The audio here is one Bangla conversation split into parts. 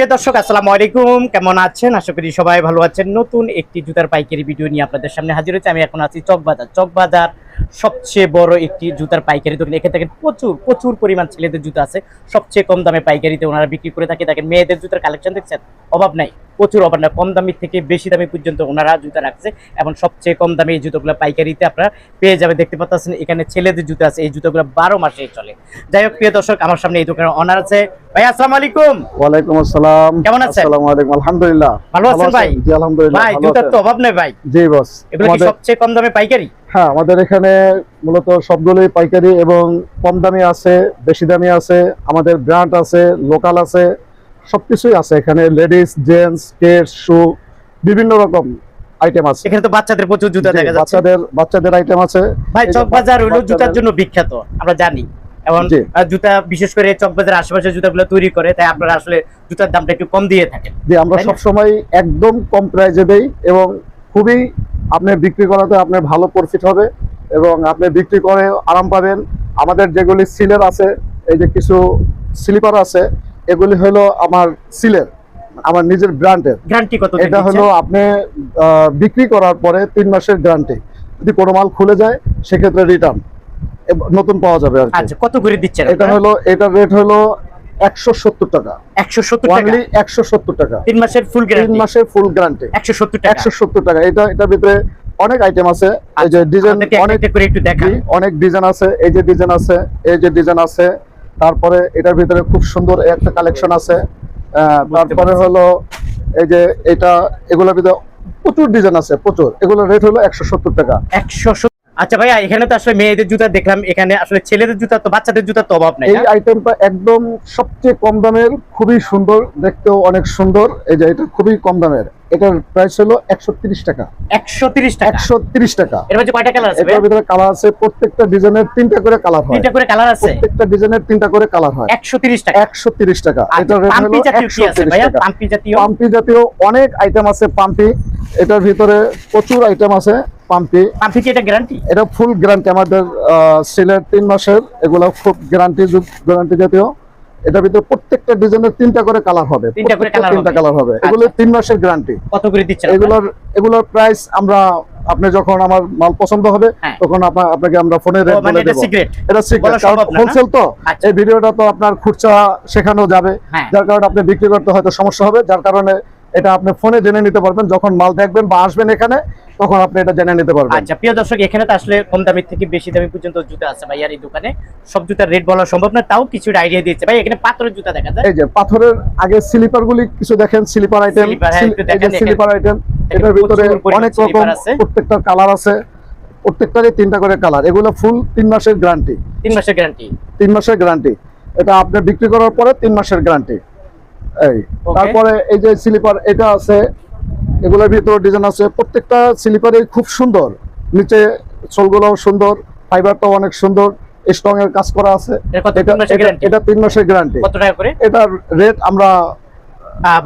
প্রিয় দর্শক, আসসালামু আলাইকুম। কেমন আছেন? আশা করি সবাই ভালো আছেন। নতুন একটি জুতার পাইকারি ভিডিও নিয়ে আপনাদের সামনে হাজির হয়েছে। আমি এখন আছি চকবাজার। চকবাজার সবচেয়ে বড় একটি জুতার পাইকারি দোকান। এখানে থাকেন প্রচুর প্রচুর পরিমাণ ছেলেদের জুতা আছে। সবচেয়ে কম দামে পাইকারিতে ওনারা বিক্রি করে থাকে। দেখেন মেয়েদের জুতার কালেকশন দেখছেন? অভাব নাই। প্রচুর অভাব নাই কম দামি থেকে বেশি দামি পর্যন্ত ওনারা জুতা রাখছে এবং সবচেয়ে কম দামে এই জুতোগুলো পাইকারিতে আপনারা পেয়ে যাবে দেখতে পাচ্ছেন এখানে ছেলেদের জুতা আছে এই জুতোগুলো বারো মাসে চলে। যাই হোক প্রিয় দর্শক আমার সামনে এই দোকানের অনার আছে। ভাই আসসালামু আলাইকুম। ওয়ালাইকুম আসসালাম। কেমন আছেন? আসসালামু আলাইকুম আলহামদুলিল্লাহ। ভালো আছেন ভাই? জি আলহামদুলিল্লাহ ভাই জুতার তো অভাব নেই ভাই। জি বস। এগুলো কি সবচেয়ে কম দামে পাইকারি? হ্যাঁ আমাদের এখানে মূলত সবগুলোই পাইকারি এবং কম দামি আছে বেশি দামি আছে আমাদের ব্র্যান্ড আছে লোকাল আছে সবকিছুই আছে এখানে লেডিস জেন্টস কিডস শু বিভিন্ন রকম আইটেম আছে। এখানে তো বাচ্চাদের প্রচুর জুতা দেখা যাচ্ছে। বাচ্চাদের বাচ্চাদের আইটেম আছে। ভাই এই যে চকবাজার হলো জুতার জন্য বিখ্যাত আমরা জানি। এবং জি। জুতা বিশেষ করে চকবাজার আশেপাশে জুতাগুলো তৈরি করে তাই আপনারা আসলে জুতার দামটা একটু কম দিয়ে থাকেন। যে আমরা সব সময় একদম কম প্রাইজে দেই এবং খুবই আপনি বিক্রি করাতে আপনার ভালো প্রফিট হবে এবং আপনি বিক্রি করে আরাম পাবেন। আমাদের যেগুলি সিলের আছে এই যে কিছু স্লিপার আছে এগুলি হলো আমার সিলের আমার নিজের ব্র্যান্ডের গ্যারান্টি কত এটা হলো আপনি বিক্রি করার পরে তিন মাসের গ্যারান্টি যদি কোনো মাল খুলে যায় সেক্ষেত্রে রিটার্ন। নতুন পাওয়া যাবে আর আচ্ছা কত করে দিচ্ছেন এটা হলো এটার রেট হলো একশো সত্তর টাকা। টাকা? মাসের ফুল মাসের ফুল গ্যারান্টি টাকা? এটা এটার ভিতরে অনেক আইটেম আছে। এই যে ডিজাইন অনেক একটু দেখান। অনেক ডিজাইন আছে। এই যে ডিজাইন আছে এই যে ডিজাইন আছে তারপরে এটার ভিতরে খুব সুন্দর একটা কালেকশন আছে। তারপরে হলো এই যে এটা এগুলোর ভিতরে প্রচুর ডিজাইন আছে প্রচুর। এগুলোর রেট হলো একশো সত্তর টাকা। একশো আচ্ছা ভাইয়া এখানে তো আসলে মেয়েদের জুতা দেখলাম এখানে আসলে ছেলেদের জুতা তো বাচ্চাদের জুতা তো অভাব নাই এই? আইটেমটা একদম সবচেয়ে কম দামের খুবই সুন্দর দেখতেও অনেক সুন্দর। এই যে এটা খুবই কম দামের। এটার প্রাইস হলো একশো তিরিশ টাকা। একশো টাকা। একশো টাকা। এর মধ্যে কয়টা কালার আছে এটার ভিতরে কালার আছে প্রত্যেকটা ডিজাইনের তিনটা করে কালার হয়। তিনটা করে কালার আছে? প্রত্যেকটা ডিজাইনের তিনটা করে কালার হয়। একশো টাকা। একশো টাকা। এটার রেট হলো জাতীয় একশো টাকা। পাম্পি জাতীয়? পাম্পি জাতীয় অনেক আইটেম আছে পাম্পি। এটার ভিতরে প্রচুর আইটেম আছে পাম্পি। পাম্পি কি এটা গ্যারান্টি এটা ফুল গ্যারান্টি আমাদের সিলের তিন মাসের এগুলো খুব গ্যারান্টি গ্যারান্টি জাতীয়। এটার ভিতরে প্রত্যেকটা ডিজাইনের তিনটা করে কালার হবে তিনটা করে প্রত্যেকটা তিনটা কালার হবে আচ্ছা। এগুলো তিন মাসের গ্যারান্টি কত করে দিচ্ছেন? এগুলোর এগুলোর প্রাইস আমরা আপনি যখন আমার মাল পছন্দ হবে হ্যাঁ। তখন আপনা- আপনাকে আমরা ফোনে রেট মানে বলে এটা সিক্রেট এটা সিক্রেট কারণ? হোলসেল তো আচ্ছা। এই ভিডিওটা তো আপনার খুচরা শেখানো যাবে হ্যাঁ যার কারণে আপনি বিক্রি করতে হয়তো সমস্যা হবে যার কারণে এটা আপনি ফোনে জেনে নিতে পারবেন যখন মাল দেখবেন বা আসবেন এখানে তখন আপনি এটা জেনে নিতে পারবেন। আচ্ছা প্রিয় দর্শক এখানে তো আসলে কম দামি থেকে বেশি দামি পর্যন্ত জুতা আছে ভাই আর এই দোকানে। সব জুতার রেট বলা সম্ভব না তাও কিছু আইডিয়া দিয়েছে। ভাই এখানে পাথরের জুতা দেখা যায়? এই যে পাথরের আগে স্লিপার গুলি কিছু দেখেন স্লিপার আইটেম স্লিপার আইটেম এটার ভিতরে অনেক রকম প্রত্যেকটা কালার আছে। প্রত্যেকটারই তিনটা করে কালার এগুলো ফুল তিন মাসের গ্যারান্টি তিন মাসের গ্যারান্টি তিন মাসের গ্যারান্টি এটা আপনি বিক্রি করার পরে তিন মাসের গ্যারান্টি এই তারপরে এই যে স্লিপার এটা আছে এগুলোর ভিতরে ডিজাইন আছে প্রত্যেকটা স্লিপারে খুব সুন্দর। নিচে সোলগুলোও সুন্দর ফাইবারটাও অনেক সুন্দর স্ট্রং এর কাজ করা আছে। এটা তিন মাসের গ্যারান্টি কত টাকা করে? এটার রেট আমরা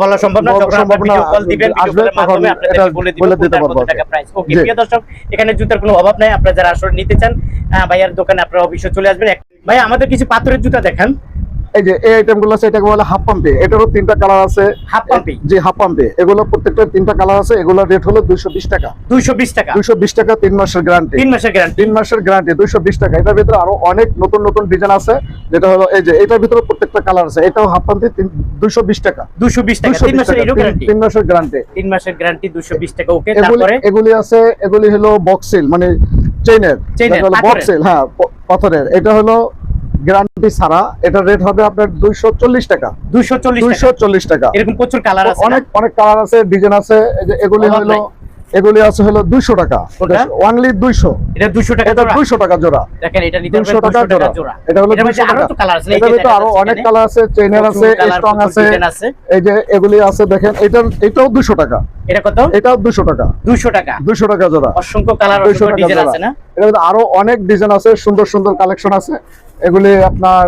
বলা সম্ভব না যখন সম্ভব আপনারা ভিডিও কল দিবেন ভিডিও মাধ্যমে আপনাদেরকে বলে দিব বলে দিতে কোনটার কত টাকা প্রাইস ওকে প্রিয় দর্শক এখানে জুতার কোনো অভাব নাই আপনারা যারা আসলে নিতে চান ভাইয়ার দোকানে আপনারা অবশ্যই চলে আসবেন। ভাই আমাদের কিছু পাথরের জুতা দেখান। এই যে এই আইটেমগুলো আছে এটাকে বলে হাফ পাম্পে এটারও তিনটা কালার আছে। হাফ পাম্পি যে হাফ পাম্পে এগুলো প্রত্যেকটা তিনটা কালার আছে। রেট হলো দুইশো বিশ টাকা। দুইশো বিশ টাকা। দুইশো বিশ টাকা তিন মাসের গ্যারান্টি তিন মাসের গ্যারান্টি তিন মাসের গ্যারান্টি দুইশো বিশ টাকা। এটার ভিতরে আরও অনেক নতুন নতুন ডিজাইন আছে যেটা হলো এই যে এটার ভিতরে প্রত্যেকটা কালার আছে। এটাও হাফ পাম্পে দুইশো বিশ টাকা। দুশো বিশ টাকা। দুইশো তিন বিশ মাসের গ্যারান্টি তিন মাসের গ্যারান্টি তিন মাসের গ্যারান্টি দুশো বিশ টাকা। ওকে তারপরে? এগুলি আছে এগুলি হলো বক্সিল মানে চেইনের এর, পাথরের। হ্যাঁ পাথরের। এটা হলো গ্যারান্টি ছাড়া এটার রেট হবে আপনার দুইশো চল্লিশ টাকা। দুইশো দুইশো চল্লিশ টাকা। এরকম প্রচুর কালার আছে অনেক অনেক কালার আছে ডিজাইন আছে এই যে এগুলি হলো এগুলি আছে হলো দুইশো টাকা? ওয়ানলি দুইশো। এটা দুশো টাকা এটা। দুইশো টাকা জোড়া। দেখেন এটা নিতে দুইশো টাকা 200 টাকা জোড়া। এটা হলো দুইশো আরও টাকা। ভিতরে আরও অনেক কালার আছে চেইনের আছে স্ট্রং আছে। এই যে এগুলি আছে দেখেন এটার এটাও দুশো টাকা। এটা কত? এটাও দুশো টাকা। দুশো টাকা। দুশো টাকা জোড়া। অসংখ্য কালার দুইশো টাকা ডিজাইন আছে না? মধ্যে আরও অনেক ডিজাইন আছে সুন্দর সুন্দর কালেকশন আছে। এগুলি আপনার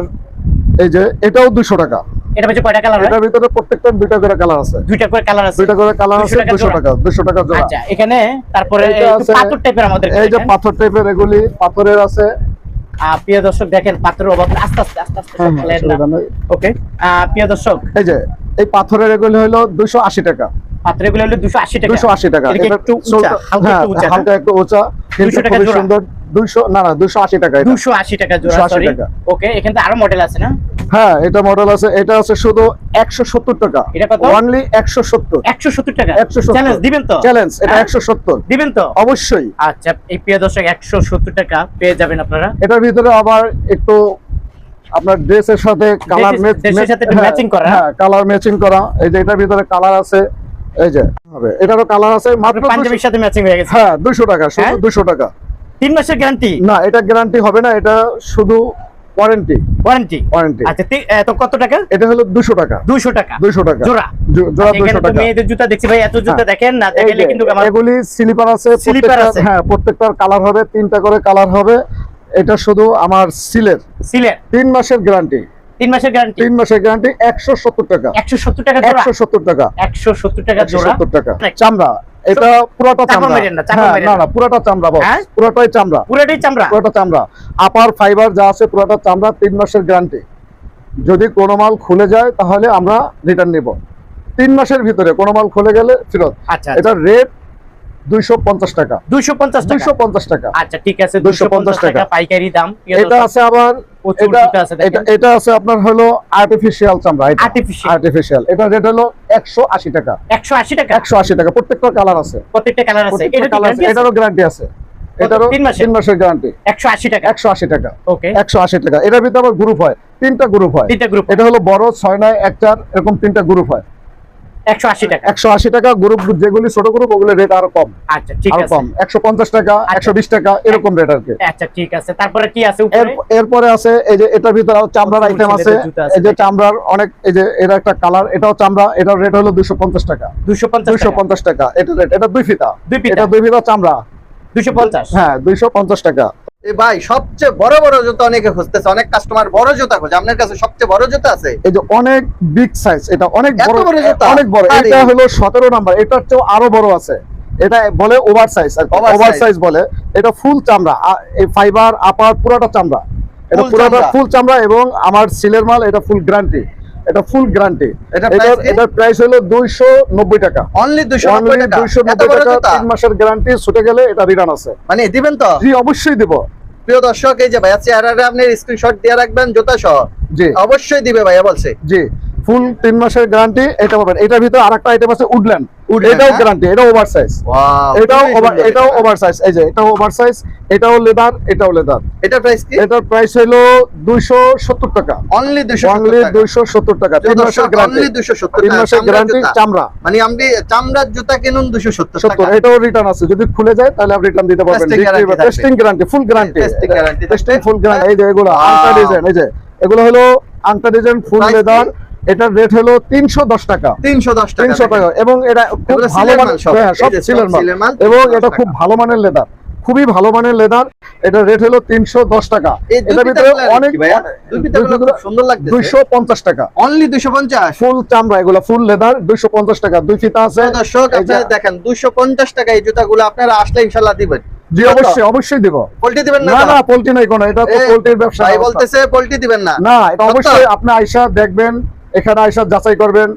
এই যে এটাও দুশো টাকা। এটা হচ্ছে কয়টা কালার এটার ভিতরে প্রত্যেকটা দুইটা করে কালার আছে। দুইটা করে কালার আছে। দুইটা করে কালার আছে টাকা জোড়া। আচ্ছা এখানে তারপরে এইটা একটু আছে- পাথর টাইপের আমাদের এই যে পাথর টাইপের এগুলি পাথরের আছে। প্রিয় দর্শক দেখেন পাথরের অভাব। আস্তে আস্তে আস্তে আস্তে হ্যাঁ, হ্যাঁ, অসুবিধা ওকে প্রিয় দর্শক। এই যে এই পাথরের এগুলি হলো দুশো আশি টাকা। পাত্রেরগুলো হলো দুশো আশি টাকা। দুশো আশি টাকা। এটা একটু উঁচা, হালকা হ্যাঁ একটু উঁচা। না? হালকা একটু উঁচা কিন্তু 200 টাকা জোড়া? সুন্দর। দুইশো না না দুশো আশি টাকা এটা। দুশো আশি টাকা জোড়া সরি ওকে এখানে তো আরও মডেল আছে না? হ্যাঁ এটা মডেল আছে এটা আছে শুধু একশো সত্তর টাকা। এটা কত? অনলি একশো সত্তর। একশো সত্তর টাকা। 170 চ্যালেঞ্জ দিবেন তো? চ্যালেঞ্জ এটা হ্যাঁ? একশো সত্তর। দিবেন তো? অবশ্যই। আচ্ছা এই প্রিয় দর্শক টাকা পেয়ে যাবেন আপনারা। এটার ভিতরে আবার একটু আপনার ড্রেসের সাথে কালার matching করা? হ্যাঁ কালার ম্যাচিং করা। এই যে এটার ভিতরে কালার আছে এই যে হবে। এটারও কালার আছে মাত্র পাঞ্জাবির সাথে ম্যাচিং হয়ে গেছে। হ্যাঁ দুশো টাকা শুধু হ্যাঁ? দুশো টাকা। তিন মাসের গ্যারান্টি না এটা গ্যারান্টি হবে না এটা শুধু ওয়ারেন্টি ওয়ারেন্টি ওয়ারেন্টি আচ্ছা তি- এ, তো কত টাকা? এটা হলো দুশো টাকা। দুশো টাকা। দুশো টাকা। জোড়া। জোড়া আচ্ছা, দুশো এখানে তো টাকা। মেয়েদের জুতা দেখছি ভাই এত জুতা হ্যাঁ। দেখেন না দেখলে কিন্তু আমার এগুলি স্লিপার আছে প্রত্যেকটার- আছে। হ্যাঁ প্রত্যেকটার কালার হবে তিনটা করে কালার হবে। এটা শুধু আমার সিলের। সিলেট তিন মাসের গ্যারান্টি তিন মাসের গ্যারান্টি তিন মাসের গ্যারান্টি একশো সত্তর টাকা। একশো সত্তর টাকা জোড়া? একশো সত্তর টাকা। একশো সত্তর টাকা জোড়া? সত্তর টাকা। চামড়া। এটা পুরোটা চামড়া না, না চামড়া বস? পুরোটাই চামড়া। পুরোটাই চামড়া? পুরোটা চামড়া। আপার ফাইবার যা আছে পুরোটা চামড়া তিন মাসের গ্যারান্টি যদি কোনো মাল খুলে যায় তাহলে আমরা রিটার্ন নিব। তিন মাসের ভিতরে কোনো মাল খুলে গেলে ফেরত। আচ্ছা এটা রেট দুইশো পঞ্চাশ টাকা। দুইশো পঞ্চাশ টাকা? আচ্ছা ঠিক আছে 250 দুইশো পঞ্চাশ টাকা। পাইকারি দাম। এটা আছে আবার এটা আছে দেখেন। এটা এটা আছে আপনার হলো আর্টিফিশিয়াল চামড়া আর্টিফিশিয়াল এটা রেট হলো একশো আশি টাকা। টাকা? প্রত্যেকটা কালার আছে। প্রত্যেকটা কালার আছে। এটা এটারও গ্যারান্টি আছে। এটারও তিন মাসের? গ্যারান্টি একশো আশি টাকা? একশো আশি টাকা। ওকে একশো আশি টাকা। এটার ভিতরে আবার গ্রুপ হয়। তিনটা গ্রুপ হয়। তিনটা গ্রুপ এটা হলো বড় ছয় নয় এক চার এরকম তিনটা গ্রুপ হয়। একশো আশি টাকা। একশো আশি টাকা গ্রুপ যেগুলি ছোট গ্রুপ ওগুলো রেট আরও কম। আচ্ছা ঠিক আছে। কম। একশো পঞ্চাশ টাকা একশো বিশ টাকা এরকম রেট আর কি। আচ্ছা ঠিক আছে। তারপরে কি আছে উপরে? এরপরে আছে এই যে এটার ভিতরে চামড়ার আইটেম আছে। এই যে চামড়ার অনেক এই যে এর একটা কালার এটাও চামড়া এটার রেট হলো দুশো পঞ্চাশ টাকা। দুশো পঞ্চাশ দুইশো পঞ্চাশ টাকা এটা রেট এটা দুই ফিতা। এটা দুই ফিতা চামড়া। দুশো পঞ্চাশ? হ্যাঁ দুইশো পঞ্চাশ টাকা। এ ভাই সবচেয়ে বড় বড় জুতা অনেকে খুঁজতেছে অনেক কাস্টমার বড় জুতা খোঁজে। আপনার কাছে সবচেয়ে বড় জুতা আছে? এই যে অনেক বিগ সাইজ এটা অনেক বড়? অনেক বড়। এটা হলো সতেরো নাম্বার এটার চেয়েও আরও বড় আছে। এটা বলে ওভার সাইজ ওভার সাইজ বলে। এটা ফুল চামড়া এই ফাইবার আপার পুরোটা চামড়া। এটা পুরোটা ফুল চামড়া এবং আমার সিলের মাল এটা ফুল গ্যারান্টি এটা ফুল গ্যারান্টি এটা এটার প্রাইস হলো দুইশো নব্বই টাকা। অনলি দুশো নব্বই অনলি টাকা? দুইশো এত নব্বই বড় টাকা জুতা? তিন মাসের গ্যারান্টি ছুটে গেলে এটা রিটার্ন আছে। মানে দিবেন তো? জি অবশ্যই দিব। প্রিয় দর্শক এই যে ভাইয়া চেহারা আপনি স্ক্রিনশট দিয়ে রাখবেন জুতা সহ। জি। অবশ্যই দিবে ভাইয়া বলছে। জি। ফুল তিন মাসের গ্যারান্টি এটা পাবেন। এটার ভিতরে আরেকটা আইটেম আছে উডল্যান্ড এটাও? গ্যারান্টি এটাও ওভার সাইজ এটাও এটাও এটা। ওভার সাইজ এই যে এটাও ওভার সাইজ এটাও লেদার এটাও লেদার এটার প্রাইস কি? এটার প্রাইস হলো দুইশো সত্তর টাকা। অনলি দুশো অনলি দুইশো সত্তর টাকা। তিন মাসের গ্যারান্টি অনলি দুশো সত্তর তিন মাসের গ্যারান্টি চামড়া। মানে আপনি চামড়ার জুতা কিনুন দুশো সত্তর সত্তর টাকা। এটাও রিটার্ন আছে। যদি খুলে যায় তাহলে আপনি রিটার্ন দিতে পারবেন। Testing guarantee full guarantee guarantee থাকবে। টেস্টিং ফুল গ্যারান্টি এই যে এগুলো. আংটা ডিজাইন এই যে। এগুলো হলো আংটা ডিজাইন ফুল লেদার এটার রেট হলো তিনশো দশ টাকা। তিনশো দশ টাকা তিনশো টাকা। এবং এটা খুব ভালো মানের সব। সিলের মাল। এবং এটা খুব ভালো মানের লেদার খুবই ভালো মানের লেদার এটা রেট হলো তিনশো দশ টাকা। এটার ভিতরে অনেক। দুইশো পঞ্চাশ টাকা। অনলি দুশো পঞ্চাশ? ফুল চামড়া এগুলো ফুল লেদার দুইশো পঞ্চাশ টাকা। দুই ফিতা আছে। দর্শক দেখেন দুশো পঞ্চাশ টাকা এই জুতাগুলো আপনারা আসলে ইনশাল্লাহ দিবেন। জি অবশ্যই অবশ্যই দিব। পোল্ট্রি দিবেন না না? পোল্ট্রি নাই কোনো। এটা তো এ, পোল্ট্রির ব্যবসা বলতেছে পোল্ট্রি দিবেন না। না এটা অবশ্যই আপনি আইসা দেখবেন। এখানে আইসা যাচাই করবেন।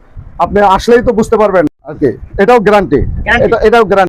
আপনি আসলেই তো বুঝতে পারবেন। আর কি এটাও গ্যারান্টি এটা এটাও গ্যারান্টি